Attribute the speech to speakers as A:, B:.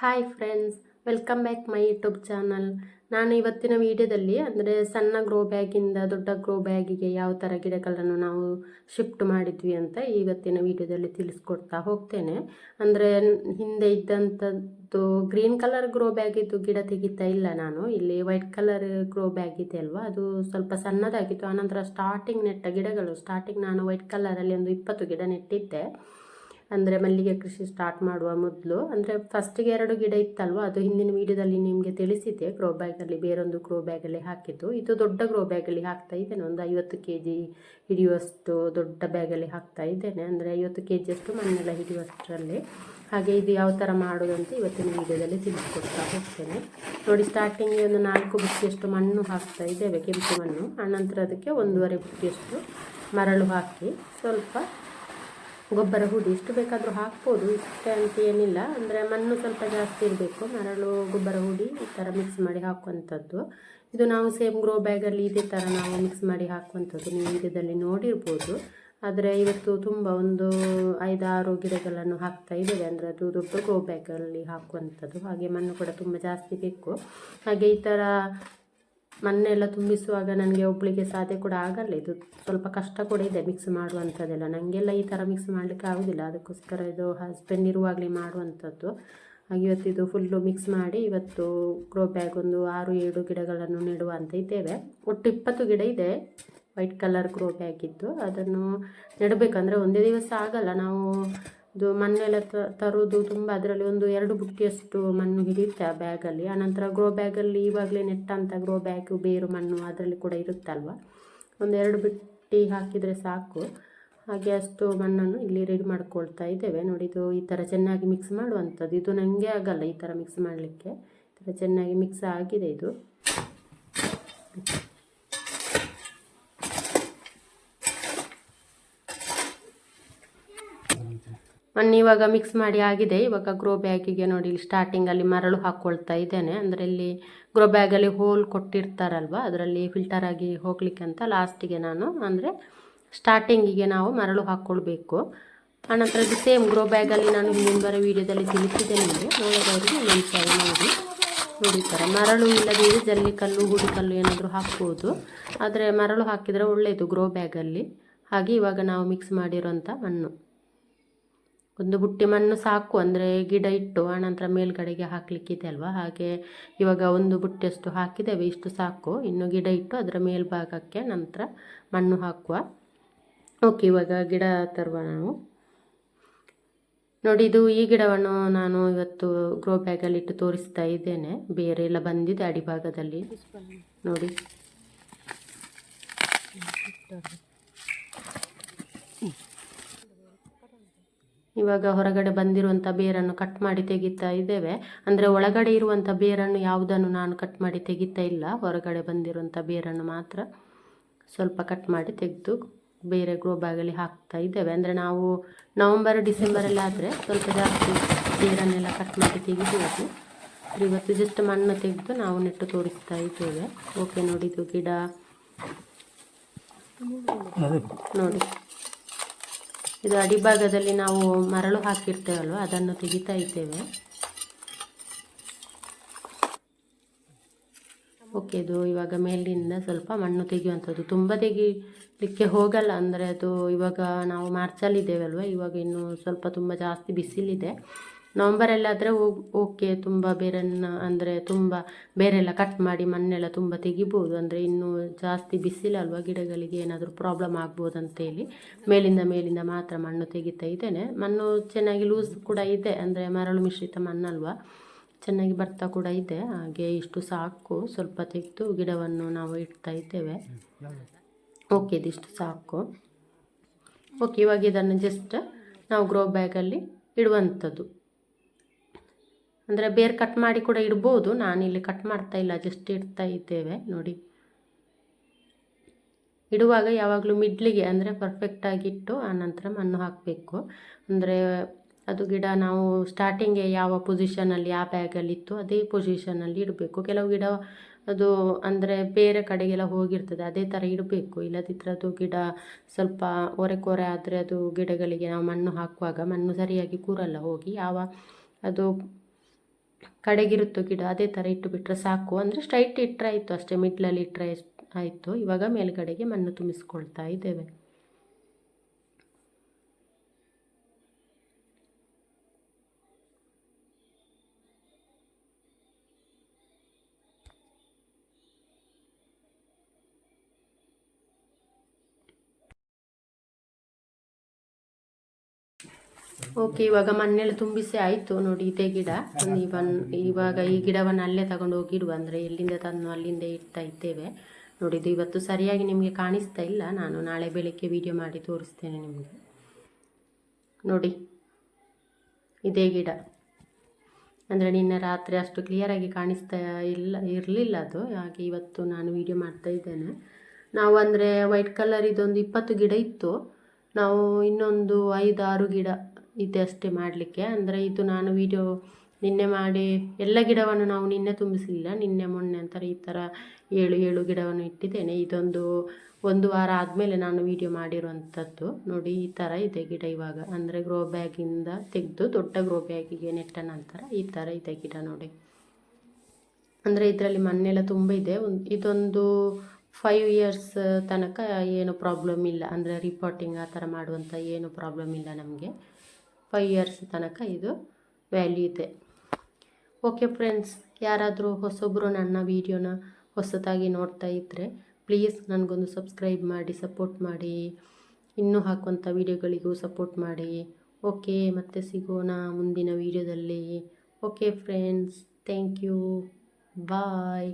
A: Hi friends welcome back my YouTube channel ನಾನು ಇವತ್ತಿನ ವಿಡಿಯೋದಲ್ಲಿ ಅಂದರೆ ಸಣ್ಣ ಗ್ರೋ ಬ್ಯಾಗಿಂದ ದೊಡ್ಡ ಗ್ರೋ ಬ್ಯಾಗಿಗೆ ಯಾವ ಥರ ಗಿಡಗಳನ್ನು ನಾವು ಶಿಫ್ಟ್ ಮಾಡಿದ್ವಿ ಅಂತ ಇವತ್ತಿನ ವಿಡಿಯೋದಲ್ಲಿ ತಿಳಿಸ್ಕೊಡ್ತಾ ಹೋಗ್ತೇನೆ. ಅಂದರೆ ಹಿಂದೆ ಇದ್ದಂಥದ್ದು ಗ್ರೀನ್ ಕಲರ್ ಗ್ರೋ ಬ್ಯಾಗಿದ್ದು ಗಿಡ ತೆಗಿತಾ ಇಲ್ಲ ನಾನು. ಇಲ್ಲಿ ವೈಟ್ ಕಲರ್ ಗ್ರೋ ಬ್ಯಾಗ್ ಇದೆ ಅಲ್ವಾ? ಅದು ಸ್ವಲ್ಪ ಸಣ್ಣದಾಗಿತ್ತು. ಆನಂತರ ಸ್ಟಾರ್ಟಿಂಗ್ ನೆಟ್ಟ ಗಿಡಗಳು ಸ್ಟಾರ್ಟಿಂಗ್ ನಾನು ವೈಟ್ ಕಲರಲ್ಲಿ ಒಂದು ಇಪ್ಪತ್ತು ಗಿಡ ನೆಟ್ಟಿದ್ದೆ. ಅಂದರೆ ಮಲ್ಲಿಗೆ ಕೃಷಿ ಸ್ಟಾರ್ಟ್ ಮಾಡುವ ಮೊದಲು. ಅಂದರೆ ಫಸ್ಟಿಗೆ ಎರಡು ಗಿಡ ಇತ್ತಲ್ವ? ಅದು ಹಿಂದಿನ ವೀಡಿಯೋದಲ್ಲಿ ನಿಮಗೆ ತಿಳಿಸಿದ್ದೆ. ಗ್ರೋ ಬ್ಯಾಗಲ್ಲಿ ಬೇರೊಂದು ಗ್ರೋ ಬ್ಯಾಗಲ್ಲಿ ಹಾಕಿದ್ದು. ಇದು ದೊಡ್ಡ ಗ್ರೋ ಬ್ಯಾಗಲ್ಲಿ ಹಾಕ್ತಾ ಇದ್ದೇನೆ. ಒಂದು ಐವತ್ತು ಕೆ ಜಿ ಹಿಡಿಯುವಷ್ಟು ದೊಡ್ಡ ಬ್ಯಾಗಲ್ಲಿ ಹಾಕ್ತಾ ಇದ್ದೇನೆ. ಅಂದರೆ ಐವತ್ತು ಕೆ ಜಿಯಷ್ಟು ಮಣ್ಣೆಲ್ಲ ಹಿಡಿಯುವಷ್ಟರಲ್ಲಿ. ಹಾಗೆ ಇದು ಯಾವ ಥರ ಮಾಡೋದಂತ ಇವತ್ತಿನ ವೀಡಿಯೋದಲ್ಲಿ ತಿಳಿಸ್ಕೊಡ್ತಾ ಹೋಗ್ತೇನೆ. ನೋಡಿ ಸ್ಟಾರ್ಟಿಂಗ್ ಒಂದು ನಾಲ್ಕು ಬುಟ್ಟಿಯಷ್ಟು ಮಣ್ಣು ಹಾಕ್ತಾ ಇದ್ದೇವೆ, ಕೆಂಪು ಮಣ್ಣು. ಆನಂತರ ಅದಕ್ಕೆ ಒಂದೂವರೆ ಬುಟ್ಟಿಯಷ್ಟು ಮರಳು ಹಾಕಿ ಸ್ವಲ್ಪ ಗೊಬ್ಬರ ಹುಡಿ, ಎಷ್ಟು ಬೇಕಾದರೂ ಹಾಕ್ಬೋದು, ಇಷ್ಟೇ ಅಂತ ಏನಿಲ್ಲ. ಅಂದರೆ ಮಣ್ಣು ಸ್ವಲ್ಪ ಜಾಸ್ತಿ ಇರಬೇಕು, ಮರಳು, ಗೊಬ್ಬರ ಹುಡಿ ಈ ಥರ ಮಿಕ್ಸ್ ಮಾಡಿ ಹಾಕುವಂಥದ್ದು. ಇದು ನಾವು ಸೇಮ್ ಗ್ರೋ ಬ್ಯಾಗಲ್ಲಿ ಇದೇ ಥರ ನಾವು ಮಿಕ್ಸ್ ಮಾಡಿ ಹಾಕುವಂಥದ್ದು. ನೀವು ಇದರಲ್ಲಿ ನೋಡಿರ್ಬೋದು. ಆದರೆ ಇವತ್ತು ತುಂಬ ಒಂದು ಐದಾರು ಗಿಡಗಳನ್ನು ಹಾಕ್ತಾ ಇದ್ದೇವೆ. ಅಂದರೆ ಅದು ದೊಡ್ಡ ಗ್ರೋ ಬ್ಯಾಗಲ್ಲಿ ಹಾಕುವಂಥದ್ದು. ಹಾಗೆ ಮಣ್ಣು ಕೂಡ ತುಂಬ ಜಾಸ್ತಿ ಬೇಕು. ಹಾಗೆ ಈ ಥರ ಮಣ್ಣೆಲ್ಲ ತುಂಬಿಸುವಾಗ ನನಗೆ ಒಬ್ಬಳಿಗೆ ಸಾಧ್ಯ ಕೂಡ ಆಗಲ್ಲ. ಇದು ಸ್ವಲ್ಪ ಕಷ್ಟ ಕೂಡ ಇದೆ ಮಿಕ್ಸ್ ಮಾಡುವಂಥದ್ದೆಲ್ಲ. ನನಗೆಲ್ಲ ಈ ಥರ ಮಿಕ್ಸ್ ಮಾಡಲಿಕ್ಕೆ ಆಗೋದಿಲ್ಲ. ಅದಕ್ಕೋಸ್ಕರ ಇದು ಹಸ್ಬೆಂಡ್ ಇರುವಾಗಲೇ ಮಾಡುವಂಥದ್ದು. ಹಾಗೆ ಇವತ್ತಿದು ಫುಲ್ಲು ಮಿಕ್ಸ್ ಮಾಡಿ ಇವತ್ತು ಗ್ರೋ ಬ್ಯಾಗ್ ಒಂದು ಆರು ಏಳು ಗಿಡಗಳನ್ನು ನೆಡುವ ಅಂತ ಇದ್ದೇವೆ. ಒಟ್ಟು ಇಪ್ಪತ್ತು ಗಿಡ ಇದೆ. ವೈಟ್ ಕಲರ್ ಗ್ರೋ ಬ್ಯಾಗ್ ಇದ್ದು. ಅದನ್ನು ನೆಡಬೇಕಂದ್ರೆ ಒಂದೇ ದಿವಸ ಆಗಲ್ಲ. ನಾವು ಇದು ಮಣ್ಣೆಲ್ಲ ತರುವುದು ತುಂಬ ಅದರಲ್ಲಿ ಒಂದು ಎರಡು ಬುಟ್ಟಿಯಷ್ಟು ಮಣ್ಣು ಹಿಡಿಯುತ್ತೆ ಆ ಬ್ಯಾಗಲ್ಲಿ. ಆನಂತರ ಗ್ರೋ ಬ್ಯಾಗಲ್ಲಿ ಇವಾಗಲೇ ನೆಟ್ಟಂಥ ಗ್ರೋ ಬ್ಯಾಗ್ ಬೇರು ಮಣ್ಣು ಅದರಲ್ಲಿ ಕೂಡ ಇರುತ್ತಲ್ವ? ಒಂದು ಎರಡು ಬುಟ್ಟಿ ಹಾಕಿದರೆ ಸಾಕು. ಹಾಗೆ ಅಷ್ಟು ಮಣ್ಣನ್ನು ಇಲ್ಲಿ ರೆಡಿ ಮಾಡ್ಕೊಳ್ತಾ ಇದ್ದೇವೆ. ನೋಡಿ, ಇದು ಈ ಥರ ಚೆನ್ನಾಗಿ ಮಿಕ್ಸ್ ಮಾಡುವಂಥದ್ದು. ಇದು ನನಗೆ ಆಗಲ್ಲ ಈ ಥರ ಮಿಕ್ಸ್ ಮಾಡಲಿಕ್ಕೆ. ಈ ಥರ ಚೆನ್ನಾಗಿ ಮಿಕ್ಸ್ ಆಗಿದೆ ಇದು. ಮಣ್ಣು ಇವಾಗ ಮಿಕ್ಸ್ ಮಾಡಿ ಆಗಿದೆ. ಇವಾಗ ಗ್ರೋ ಬ್ಯಾಗಿಗೆ ನೋಡಿ ಇಲ್ಲಿ ಸ್ಟಾರ್ಟಿಂಗಲ್ಲಿ ಮರಳು ಹಾಕ್ಕೊಳ್ತಾ ಇದ್ದೇನೆ. ಅಂದರೆ ಇಲ್ಲಿ ಗ್ರೋ ಬ್ಯಾಗಲ್ಲಿ ಹೋಲ್ ಕೊಟ್ಟಿರ್ತಾರಲ್ವ? ಅದರಲ್ಲಿ ಫಿಲ್ಟರ್ ಆಗಿ ಹೋಗ್ಲಿಕ್ಕೆ ಅಂತ ಲಾಸ್ಟಿಗೆ ನಾನು, ಅಂದರೆ ಸ್ಟಾರ್ಟಿಂಗಿಗೆ ನಾವು ಮರಳು ಹಾಕ್ಕೊಳ್ಬೇಕು ಆನಂತರ ಇದು ಸೇಮ್ ಗ್ರೋ ಬ್ಯಾಗಲ್ಲಿ ನಾನು ಹಿಂದಿನ ಬರೋ ವೀಡಿಯೋದಲ್ಲಿ ತಿಳಿಸಿದ್ದೆ ನಿಮಗೆ. ನೋಡೋದವ್ರಿಗೆ ಒಂದು ನೋಡಿ. ನೋಡಿ ಥರ. ಮರಳು ಇಲ್ಲದೇ ಜಲ್ಲಿ ಕಲ್ಲು, ಹುಡಿ ಕಲ್ಲು ಏನಾದರೂ ಹಾಕ್ಬೋದು. ಆದರೆ ಮರಳು ಹಾಕಿದರೆ ಒಳ್ಳೆಯದು ಗ್ರೋ ಬ್ಯಾಗಲ್ಲಿ ಹಾಗೆ ಇವಾಗ ನಾವು ಮಿಕ್ಸ್ ಮಾಡಿರೋಂಥ ಮಣ್ಣು. ಒಂದು ಬುಟ್ಟಿ ಮಣ್ಣು ಸಾಕು ಅಂದರೆ ಗಿಡ ಇಟ್ಟು ಆನಂತರ ಮೇಲ್ಗಡೆಗೆ ಹಾಕಲಿಕ್ಕಿದೆ ಅಲ್ವಾ? ಹಾಗೆ ಇವಾಗ ಒಂದು ಬುಟ್ಟಿಯಷ್ಟು ಹಾಕಿದ್ದೇವೆ, ಇಷ್ಟು ಸಾಕು. ಇನ್ನು ಗಿಡ ಇಟ್ಟು ಅದರ ಮೇಲ್ಭಾಗಕ್ಕೆ ನಂತರ ಮಣ್ಣು ಹಾಕುವ. ಓಕೆ, ಇವಾಗ ಗಿಡ ತರುವ ನಾವು. ನೋಡಿ, ಇದು ಈ ಗಿಡವನ್ನು ನಾನು ಇವತ್ತು ಗ್ರೋ ಬ್ಯಾಗಲ್ಲಿ ಇಟ್ಟು ತೋರಿಸ್ತಾ ಇದ್ದೇನೆ. ಬೇರೆ ಎಲ್ಲ ಬಂದಿದೆ ಅಡಿಭಾಗದಲ್ಲಿ. ನೋಡಿ. ಇವಾಗ ಹೊರಗಡೆ ಬಂದಿರುವಂಥ ಬೇರನ್ನು ಕಟ್ ಮಾಡಿ ತೆಗಿತಾ ಇದ್ದೇವೆ. ಅಂದರೆ ಒಳಗಡೆ ಇರುವಂಥ ಬೇರನ್ನು ಯಾವುದನ್ನು ನಾನು ಕಟ್ ಮಾಡಿ ತೆಗಿತಾ ಇಲ್ಲ. ಹೊರಗಡೆ ಬಂದಿರುವಂಥ ಬೇರನ್ನು ಮಾತ್ರ ಸ್ವಲ್ಪ ಕಟ್ ಮಾಡಿ ತೆಗೆದು ಬೇರೆ ಗ್ರೋ ಬ್ಯಾಗಲ್ಲಿ ಹಾಕ್ತಾ ಇದ್ದೇವೆ. ಅಂದರೆ ನಾವು ನವಂಬರ್ ಡಿಸೆಂಬರಲ್ಲಿ ಆದರೆ ಸ್ವಲ್ಪ ಜಾಸ್ತಿ ಬೇರನ್ನೆಲ್ಲ ಕಟ್ ಮಾಡಿ ತೆಗಿಬೋದು ಇವತ್ತು ಜಸ್ಟ್ ಮಣ್ಣು ತೆಗೆದು ನಾವು ನೆಟ್ಟು ತೋರಿಸ್ತಾ ಇದ್ದೇವೆ. ಓಕೆ ನೋಡಿ ಇದು ಗಿಡ. ನೋಡಿ. ಇದು ಅಡಿಭಾಗದಲ್ಲಿ ನಾವು ಮರಳು ಹಾಕಿರ್ತೇವಲ್ವ, ಅದನ್ನು ತೆಗಿತಾ ಇದ್ದೇವೆ. ಓಕೆ, ಇದು ಇವಾಗ ಮೇಲಿಂದ ಸ್ವಲ್ಪ ಮಣ್ಣು ತೆಗೆಯುವಂಥದ್ದು. ತುಂಬ ತೆಗಿಲಿಕ್ಕೆ ಹೋಗಲ್ಲ ಅಂದರೆ ಅದು ಇವಾಗ ನಾವು ಮಾರ್ಚಲ್ಲಿದ್ದೇವಲ್ವ, ಇವಾಗ ಇನ್ನು ಸ್ವಲ್ಪ ತುಂಬ ಜಾಸ್ತಿ ಬಿಸಿಲಿದೆ. ನವಂಬರಲ್ಲಾದರೆ ಓಕೆ ತುಂಬ ಬೇರನ್ನು ಅಂದರೆ ತುಂಬ ಬೇರೆಲ್ಲ ಕಟ್ ಮಾಡಿ ಮಣ್ಣೆಲ್ಲ ತುಂಬ ತೆಗಿಬೋದು. ಅಂದರೆ ಇನ್ನೂ ಜಾಸ್ತಿ ಬಿಸಿಲಲ್ವ ಗಿಡಗಳಿಗೆ ಏನಾದರೂ ಪ್ರಾಬ್ಲಮ್ ಆಗ್ಬೋದು ಅಂತೇಳಿ ಮೇಲಿಂದ ಮೇಲಿಂದ ಮಾತ್ರ ಮಣ್ಣು ತೆಗಿತಾ ಇದ್ದೇನೆ. ಮಣ್ಣು ಚೆನ್ನಾಗಿ ಲೂಸ್ ಕೂಡ ಇದೆ. ಅಂದರೆ ಮರಳು ಮಿಶ್ರಿತ ಮಣ್ಣಲ್ವ, ಚೆನ್ನಾಗಿ ಬರ್ತಾ ಕೂಡ ಇದೆ. ಹಾಗೆ ಇಷ್ಟು ಸಾಕು. ಸ್ವಲ್ಪ ತೆಗೆದು ಗಿಡವನ್ನು ನಾವು ಇಡ್ತಾ ಇದ್ದೇವೆ. ಓಕೆ ಇದಿಷ್ಟು ಸಾಕು. ಓಕೆ ಇವಾಗ ಇದನ್ನು ಜಸ್ಟ್ ನಾವು ಗ್ರೋ ಬ್ಯಾಗಲ್ಲಿ ಇಡುವಂಥದ್ದು. ಅಂದರೆ ಬೇರೆ ಕಟ್ ಮಾಡಿ ಕೂಡ ಇಡ್ಬೋದು. ನಾನಿಲ್ಲಿ ಕಟ್ ಮಾಡ್ತಾ ಇಲ್ಲ ಜಸ್ಟ್ ಇಡ್ತಾ ಇದ್ದೇವೆ, ನೋಡಿ. ಇಡುವಾಗ ಯಾವಾಗಲೂ ಮಿಡ್ಲಿಗೆ ಅಂದರೆ ಪರ್ಫೆಕ್ಟಾಗಿಟ್ಟು ಆನಂತರ ಮಣ್ಣು ಹಾಕಬೇಕು. ಅಂದರೆ ಅದು ಗಿಡ ನಾವು ಸ್ಟಾರ್ಟಿಂಗೆ ಯಾವ ಪೊಸಿಷನಲ್ಲಿ ಯಾವ ಬ್ಯಾಗಲ್ಲಿ ಇತ್ತು ಅದೇ ಪೊಸಿಷನಲ್ಲಿ ಇಡಬೇಕು. ಕೆಲವು ಗಿಡ ಅದು ಅಂದರೆ ಬೇರೆ ಕಡೆಗೆಲ್ಲ ಹೋಗಿರ್ತದೆ, ಅದೇ ಥರ ಇಡಬೇಕು. ಇಲ್ಲದಿದ್ದರೆ ಅದು ಗಿಡ ಸ್ವಲ್ಪ ಒರೆ ಕೊರೆ ಆದರೆ ಅದು ಗಿಡಗಳಿಗೆ ನಾವು ಮಣ್ಣು ಹಾಕುವಾಗ ಮಣ್ಣು ಸರಿಯಾಗಿ ಕೂರಲ್ಲ, ಹೋಗಿ ಯಾವ ಅದು ಕಡೆಗಿರುತ್ತೋ ಗಿಡ ಅದೇ ಥರ ಇಟ್ಟು ಬಿಟ್ಟರೆ ಸಾಕು. ಅಂದರೆ ಸ್ಟ್ರೈಟ್ ಇಟ್ಟರೆ ಆಯಿತು ಅಷ್ಟೇ ಮಿಡ್ಲಲ್ಲಿ ಇಟ್ಟರೆ ಆಯಿತು? ಇವಾಗ ಮೇಲುಗಡೆಗೆ ಮಣ್ಣು ತುಂಬಿಸ್ಕೊಳ್ತಾ ಇದ್ದೇವೆ. ಓಕೆ, ಇವಾಗ ಮಣ್ಣೆಲ್ಲ ತುಂಬಿಸಿ ಆಯಿತು ನೋಡಿ ಇದೇ ಗಿಡ. ಇವಾಗ ಈ ಗಿಡವನ್ನು ಅಲ್ಲೇ ತಗೊಂಡು ಹೋಗಿಡುವ ಅಂದರೆ ಎಲ್ಲಿಂದ ತಂದು ಅಲ್ಲಿಂದ ಇಡ್ತಾ ಇದ್ದೇವೆ. ನೋಡಿದ್ದು ಇವತ್ತು ಸರಿಯಾಗಿ ನಿಮಗೆ ಕಾಣಿಸ್ತಾ ಇಲ್ಲ. ನಾನು ನಾಳೆ ಬೆಳಿಗ್ಗೆ ವಿಡಿಯೋ ಮಾಡಿ ತೋರಿಸ್ತೇನೆ ನಿಮಗೆ. ನೋಡಿ, ಇದೇ ಗಿಡ. ಅಂದರೆ ನಿನ್ನೆ ರಾತ್ರಿ ಅಷ್ಟು ಕ್ಲಿಯರಾಗಿ ಕಾಣಿಸ್ತಾ ಇಲ್ಲ, ಇರಲಿಲ್ಲ ಅದು. ಹಾಗೆ ಇವತ್ತು ನಾನು ವಿಡಿಯೋ ಮಾಡ್ತಾ ಇದ್ದೇನೆ. ನಾವು ಅಂದರೆ ವೈಟ್ ಕಲರ್ ಇದೊಂದು ಇಪ್ಪತ್ತು ಗಿಡ ಇತ್ತು. ನಾವು ಇನ್ನೊಂದು ಐದು ಆರು ಗಿಡ ಇದೆ ಅಷ್ಟೇ ಮಾಡಲಿಕ್ಕೆ. ಅಂದರೆ ಇದು ನಾನು ವಿಡಿಯೋ ನಿನ್ನೆ ಮಾಡಿ ಎಲ್ಲ ಗಿಡವನ್ನು ನಾವು ನಿನ್ನೆ ತುಂಬಿಸಲಿಲ್ಲ ನಿನ್ನೆ, ಮೊನ್ನೆ ಅಂತಾರೆ ಈ ಥರ ಏಳು ಏಳು ಗಿಡವನ್ನು ಇಟ್ಟಿದ್ದೇನೆ. ಇದೊಂದು ಒಂದು ವಾರ ಆದಮೇಲೆ ನಾನು ವಿಡಿಯೋ ಮಾಡಿರುವಂಥದ್ದು. ನೋಡಿ, ಈ ಥರ ಇದೆ ಗಿಡ ಇವಾಗ. ಅಂದರೆ ಗ್ರೋ ಬ್ಯಾಗಿಂದ ತೆಗೆದು ದೊಡ್ಡ ಗ್ರೋ ಬ್ಯಾಗಿಗೆ ನೆಟ್ಟ ನಂತರ ಈ ಥರ ಇದೆ ಗಿಡ ನೋಡಿ. ಅಂದರೆ ಇದರಲ್ಲಿ ಮಣ್ಣೆಲ್ಲ ತುಂಬ ಇದೆ. ಇದೊಂದು ಫೈವ್ ಇಯರ್ಸ್ ತನಕ ಏನು ಪ್ರಾಬ್ಲಮ್ ಇಲ್ಲ. ಅಂದರೆ ರಿಪೋರ್ಟಿಂಗ್ ಆ ಥರ ಮಾಡುವಂಥ ಏನು ಪ್ರಾಬ್ಲಮ್ ಇಲ್ಲ ನಮಗೆ. ಫೈವ್ ಇಯರ್ಸ್ ತನಕ ಇದು ವ್ಯಾಲ್ಯೂ ಇದೆ. ಓಕೆ ಫ್ರೆಂಡ್ಸ್ ಯಾರಾದರೂ ಹೊಸೊಬ್ಬರು ನನ್ನ ವೀಡಿಯೋನ ಹೊಸದಾಗಿ ನೋಡ್ತಾ ಇದ್ದರೆ ಪ್ಲೀಸ್ ನನಗೊಂದು ಸಬ್ಸ್ಕ್ರೈಬ್ ಮಾಡಿ ಸಪೋರ್ಟ್ ಮಾಡಿ. ಇನ್ನೂ ಹಾಕುವಂಥ ವೀಡಿಯೋಗಳಿಗೂ ಸಪೋರ್ಟ್ ಮಾಡಿ. ಓಕೆ ಮತ್ತೆ ಸಿಗೋಣ ಮುಂದಿನ ವೀಡಿಯೋದಲ್ಲಿ okay friends thank you bye